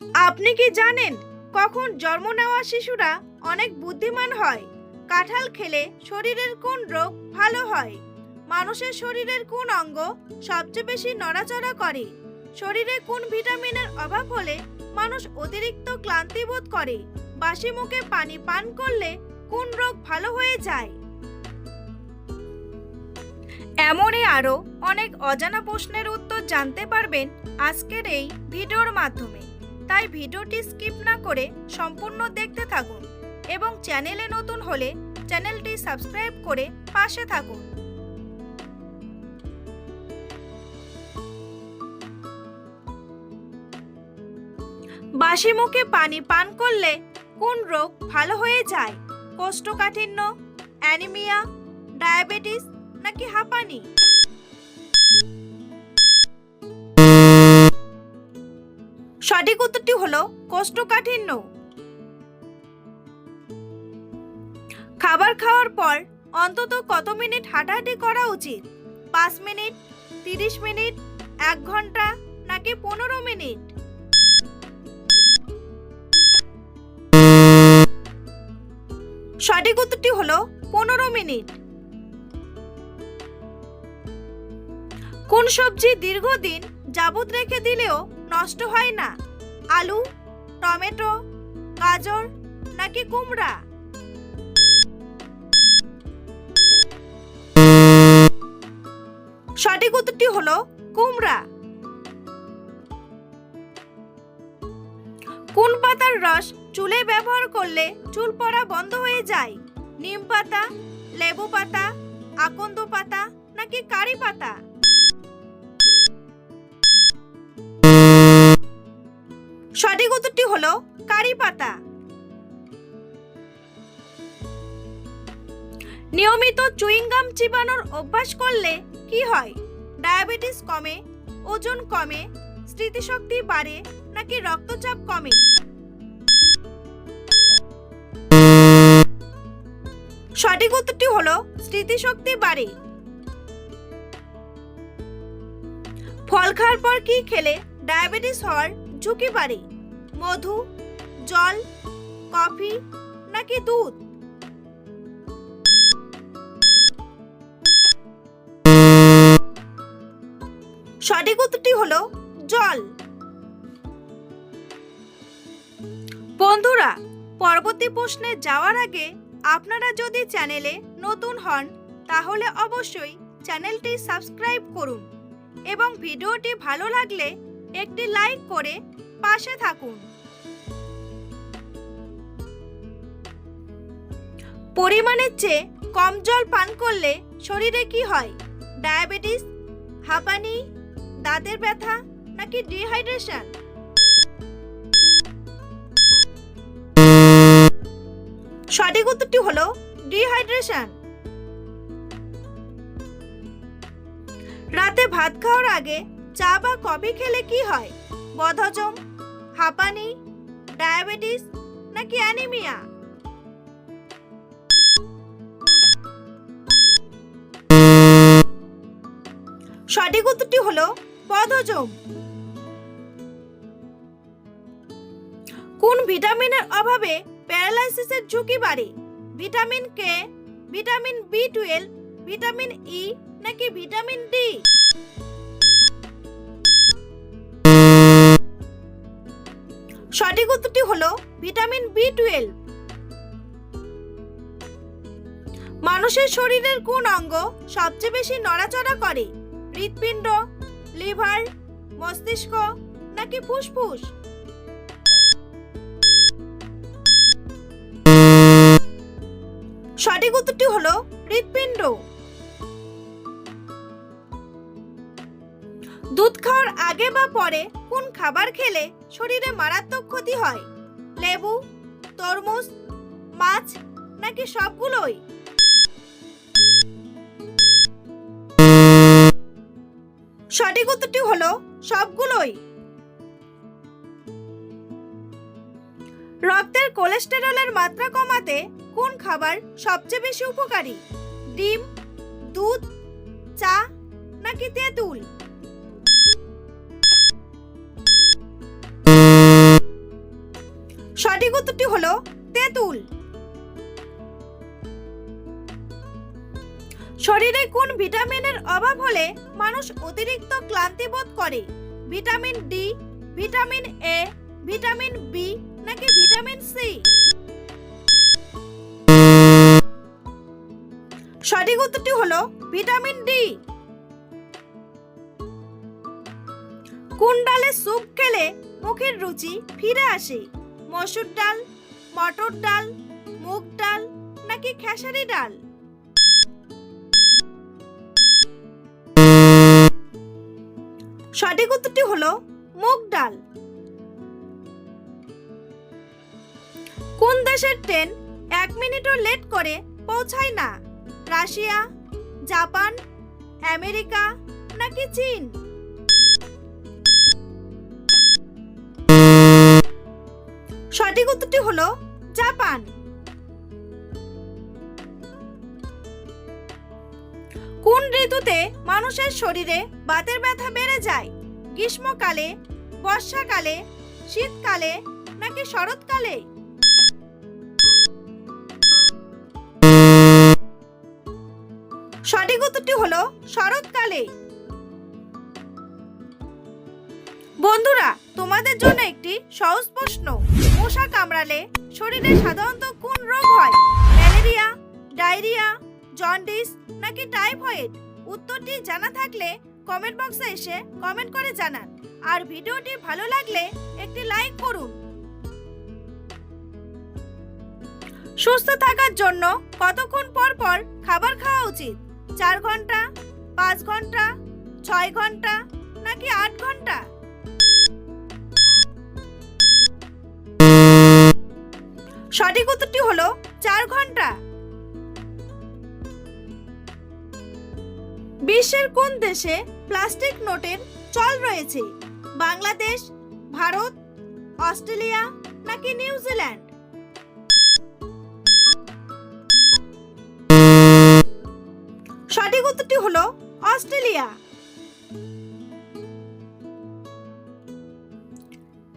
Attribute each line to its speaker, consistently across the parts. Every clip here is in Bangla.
Speaker 1: আপনি কি জানেন কখন জন্ম নেওয়া শিশুরা অনেক বুদ্ধিমান হয়? কাঁঠাল খেলে শরীরের কোন রোগ ভালো হয়? মানুষের শরীরের কোন অঙ্গ সবচেয়ে বেশি নড়াচড়া করে? শরীরে কোন ভিটামিনের অভাব হলে মানুষ অতিরিক্ত ক্লান্তি বোধ করে? বাসি মুখে পানি পান করলে কোন রোগ ভালো হয়ে যায়? এমনই আরও অনেক অজানা প্রশ্নের উত্তর জানতে পারবেন আজকের এই ভিডিওর মাধ্যমে। তাই ভিডিওটি স্কিপ না করে সম্পূর্ণ দেখতে থাকুন এবং চ্যানেলে নতুন হলে চ্যানেলটি সাবস্ক্রাইব করে পাশে থাকুন। বাসি মুখে পানি পান করলে কোন রোগ ভালো হয়ে যায়? কোষ্ঠকাঠিন্য, অ্যানিমিয়া, ডায়াবেটিস নাকি হাঁপানি? সঠিক উত্তরটি হলো কোষ্ঠকাঠিন্য। খাবার খাওয়ার পর অন্তত কত মিনিট হাঁটাহাঁটি করা উচিত? পাঁচ মিনিট, তিরিশ মিনিট, এক ঘণ্টা, নাকি পনেরো মিনিট? সঠিক উত্তরটি হলো পনেরো মিনিট। কোন সবজি দীর্ঘদিন যাবত রেখে দিলেও নষ্ট হয় না। আলু, টমেটো, গাজর নাকি কুমড়া? সঠিক উত্তরটি হলো কুমড়া। কোন পাতার রস চুলে ব্যবহার করলে চুল পড়া বন্ধ হয়ে যায়? নিম পাতা, লেবু পাতা, আকন্দ পাতা নাকি কারি পাতা? সঠিক উত্তরটি হলো কারি পাতা। নিয়মিত চুইংগাম চিবানোর অভ্যাস করলে কি হয়? ডায়াবেটিস কমে, ওজন কমে, স্মৃতিশক্তি বাড়ে নাকি রক্তচাপ কমে? সঠিক উত্তরটি হলো স্মৃতিশক্তি বাড়ে। ফল খাওয়ার পর কি খেলে? ডায়াবেটিস হওয়ার ঝুঁকি বাড়ে মধু, জল, কফি নাকি দুধ? সঠিক উত্তরটি হলো জল। বন্ধুরা, পরবর্তী প্রশ্নে যাওয়ার আগে আপনারা যদি চ্যানেলে নতুন হন, তাহলে অবশ্যই চ্যানেলটি সাবস্ক্রাইব করুন এবং ভিডিওটি ভালো লাগলে একটি লাইক করে পাশে থাকুন। পরিমাণের চেয়ে কম জল পান করলে শরীরে কি হয়? ডায়াবেটিস, হাঁপানি, দাঁতের ব্যথা নাকি ডিহাইড্রেশন? সঠিক উত্তরটি হলো ডিহাইড্রেশন। রাতে ভাত খাওয়ার আগে চা বা কফি খেলে কি হয়? বদহজম, হাঁপানি, ডায়াবেটিস নাকি অ্যানিমিয়া? সঠিক উত্তরটি হলো বদহজম। কোন ভিটামিনের অভাবে প্যারালাইসিসের ঝুঁকি বাড়ে? Vitamin K vitamin B twelve vitamin E নাকি ভিটামিন ডি সঠিক উত্তরটি হলো ভিটামিন বি টুয়েলভ মানুষের শরীরের কোন অঙ্গ সবচেয়ে বেশি নড়াচড়া করে? হৃৎপিণ্ড, লিভার, মস্তিষ্ক নাকি ফুসফুস? সঠিক উত্তরটি হলো হৃৎপিণ্ড। দুধ খাওয়ার আগে বা পরে কোন খাবার খেলে শরীরে মারাত্মক ক্ষতি হয়। লেবু, তরমুজ, মাছ নাকি সবগুলোই? সঠিক উত্তরটি হলো সবগুলোই। রক্তের কোলেস্টেরলের মাত্রা কমাতে কোন খাবার সবচেয়ে বেশি উপকারী? ডিম, দুধ, চা নাকি তেঁতুল? উত্তরটি হলো তেঁতুল। শরীরে কোন ভিটামিনের অভাব হলে মানুষ অতিরিক্ত ক্লান্তি বোধ করে? Vitamin D, vitamin A, vitamin B নাকি ভিটামিন সি? সঠিক উত্তরটি হলো ভিটামিন ডি। কোন ডালে স্যুপ খেলে মুখের রুচি ফিরে আসে। মসুর ডাল, মটর ডাল, মুগ ডাল, নাকি খেসারি ডাল? সঠিক উত্তরটি হলো মুগ ডাল। কোন দেশের ট্রেন এক মিনিটও লেট করে পৌঁছায় না? রাশিয়া, জাপান, আমেরিকা, নাকি চীন? সঠিক উত্তরটি হলো জাপান। কোন ঋতুতে মানুষের শরীরে বাতের ব্যথা বেড়ে যায়? গ্রীষ্মকালে, বর্ষাকালে, শীতকালে নাকি শরৎকালে? সঠিক উত্তরটি হলো শরৎকালে। বন্ধুরা, তোমাদের জন্য একটি সহজ প্রশ্ন মশা কামড়ালে শরীরে সাধারণত কোন রোগ হয়? ম্যালেরিয়া, ডায়রিয়া, জন্ডিস নাকি টাইফয়েড? উত্তরটি জানা থাকলে কমেন্ট বক্সে এসে কমেন্ট করে জানান। আর ভিডিওটি ভালো লাগলে একটি লাইক করুন। সুস্থ থাকার জন্য কতক্ষণ পর পর খাবার খাওয়া উচিত? চার ঘণ্টা, পাঁচ ঘণ্টা, ছয় ঘণ্টা নাকি আট ঘণ্টা? সঠিক উত্তরটি হলো চার ঘণ্টা। বিশ্বের কোন দেশে প্লাস্টিক নোটের চল রয়েছে? বাংলাদেশ, ভারত, অস্ট্রেলিয়া নাকি নিউজিল্যান্ড? সঠিক উত্তরটি হলো অস্ট্রেলিয়া।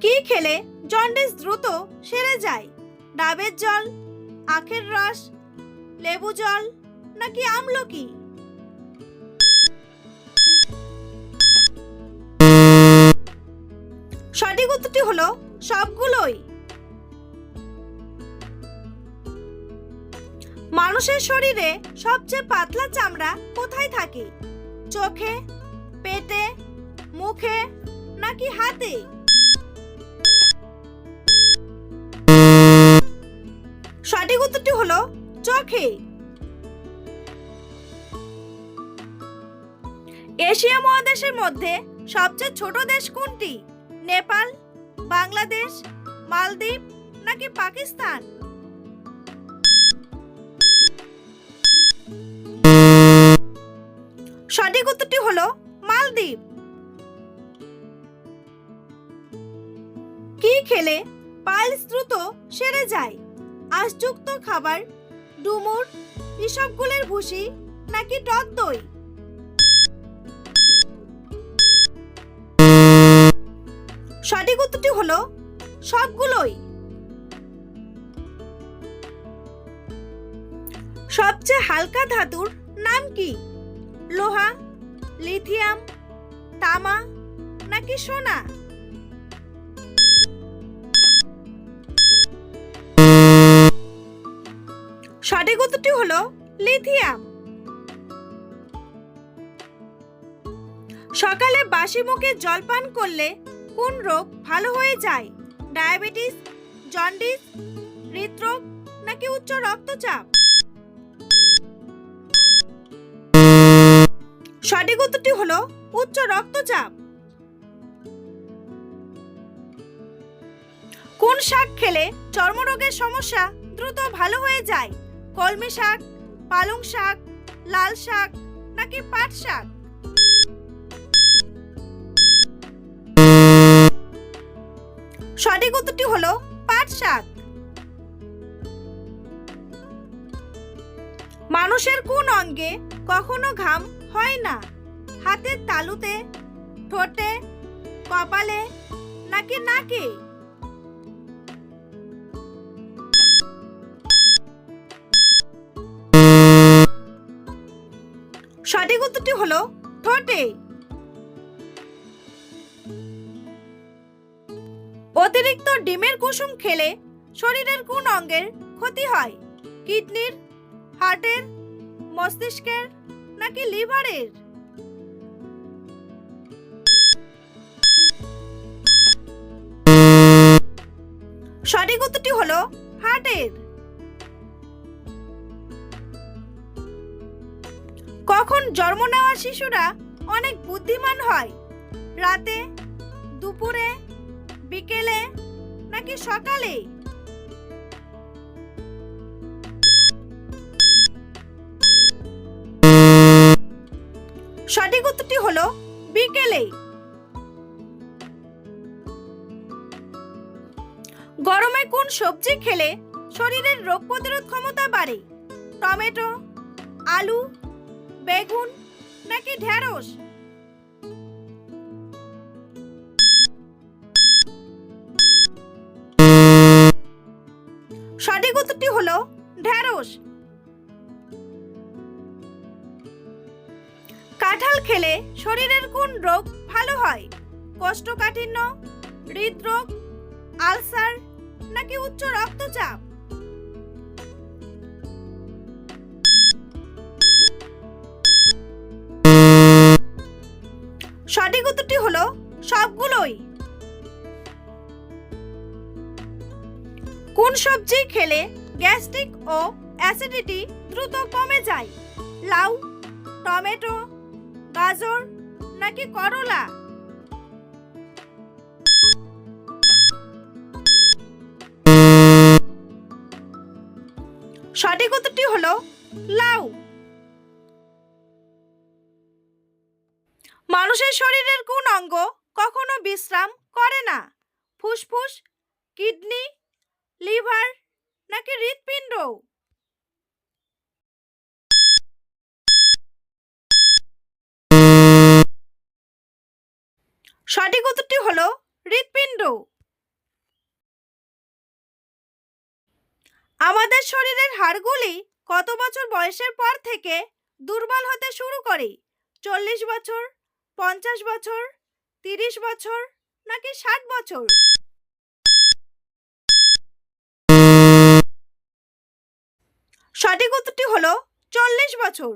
Speaker 1: কি খেলে জন্ডিস দ্রুত সেরে যায়? ডাবের জল, আখের রস, লেবু জল নাকি আমলকি? সঠিক উত্তরটি হলো সবগুলোই। মানুষের শরীরে সবচেয়ে পাতলা চামড়া কোথায় থাকে? চোখে, পেটে, মুখে নাকি হাতে? সঠিক উত্তরটি হলো চোখে। এশিয়া মহাদেশের মধ্যে সবচেয়ে ছোট দেশ কোনটি? নেপাল, বাংলাদেশ, মালদ্বীপ নাকি পাকিস্তান? সঠিক উত্তরটি হলো মালদ্বীপ। কি খেলে পাইলস দ্রুত সেরে যায়? আঁশযুক্ত খাবার, ডুমুর ইসবগুলের ভুসি নাকি টক দই? সঠিক উত্তরটি হলো সবগুলোই। সবচেয়ে হালকা ধাতুর নাম কি? লোহা, লিথিয়াম, তামা নাকি সোনা? সঠিক উত্তরটি হলো লিথিয়াম। সকালে বাসি মুখে জল পান করলে কোন রোগ ভালো হয়ে যায়? ডায়াবেটিস, জন্ডিস, হৃদরোগ নাকি উচ্চ রক্তচাপ? সঠিক উত্তরটি হলো উচ্চ রক্তচাপ। কোন শাক খেলে চর্মরোগের সমস্যা দ্রুত ভালো হয়ে যায়? কলমি শাক, পালং শাক, লাল শাক নাকি পাট শাক? সঠিক উত্তরটি হলো পাট শাক। মানুষের কোন অঙ্গে কখনো ঘাম হয় না? হাতের তালুতে, ঠোঁটে, কপালে নাকি নাকে? সঠিক উত্তরটি হলো ঠোঁটে অতিরিক্ত ডিমের কুসুম খেলে শরীরের কোন অঙ্গের ক্ষতি হয়? কিডনির, হার্টের, মস্তিষ্কের নাকি লিভারের? সঠিক উত্তরটি হলো হার্টের। কখন জন্ম নেওয়া শিশুরা অনেক বুদ্ধিমান হয়। রাতে, দুপুরে, বিকেলে নাকি সকালে? সঠিক উত্তরটি হলো বিকেলে। গরমে কোন সবজি খেলে শরীরের রোগ প্রতিরোধ ক্ষমতা বাড়ে? টমেটো, আলু বেগুন নাকি ঢেঁড়স? সঠিক উত্তরটি হলো ঢেঁড়স। কাঁঠাল খেলে শরীরের কোন রোগ ভালো হয়? কোষ্ঠকাঠিন্য, হৃদরোগ, আলসার নাকি উচ্চ রক্তচাপ? সঠিক উত্তরটি হলো সবগুলোই। কোন সবজি খেলে গ্যাস্ট্রিক ও অ্যাসিডিটি দ্রুত কমে যায়? লাউ, টমেটো, গাজর নাকি করলা? সঠিক উত্তরটি হলো লাউ। সঠিক উত্তরটি হলো হৃৎপিণ্ড। আমাদের শরীরের হাড়গুলি কত বছর বয়সের পর থেকে দুর্বল হতে শুরু করে? চল্লিশ বছর, পঞ্চাশ বছর, তিরিশ বছর, নাকি ষাট বছর? সঠিক উত্তরটি হলো চল্লিশ বছর।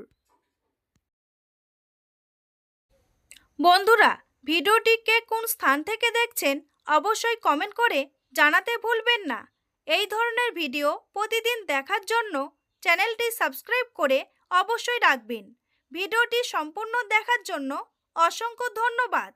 Speaker 1: বন্ধুরা ভিডিওটিকে কোন স্থান থেকে দেখছেন অবশ্যই কমেন্ট করে জানাতে ভুলবেন না। এই ধরনের ভিডিও প্রতিদিন দেখার জন্য চ্যানেলটি সাবস্ক্রাইব করে অবশ্যই রাখবেন। ভিডিওটি সম্পূর্ণ দেখার জন্য অসংখ্য ধন্যবাদ।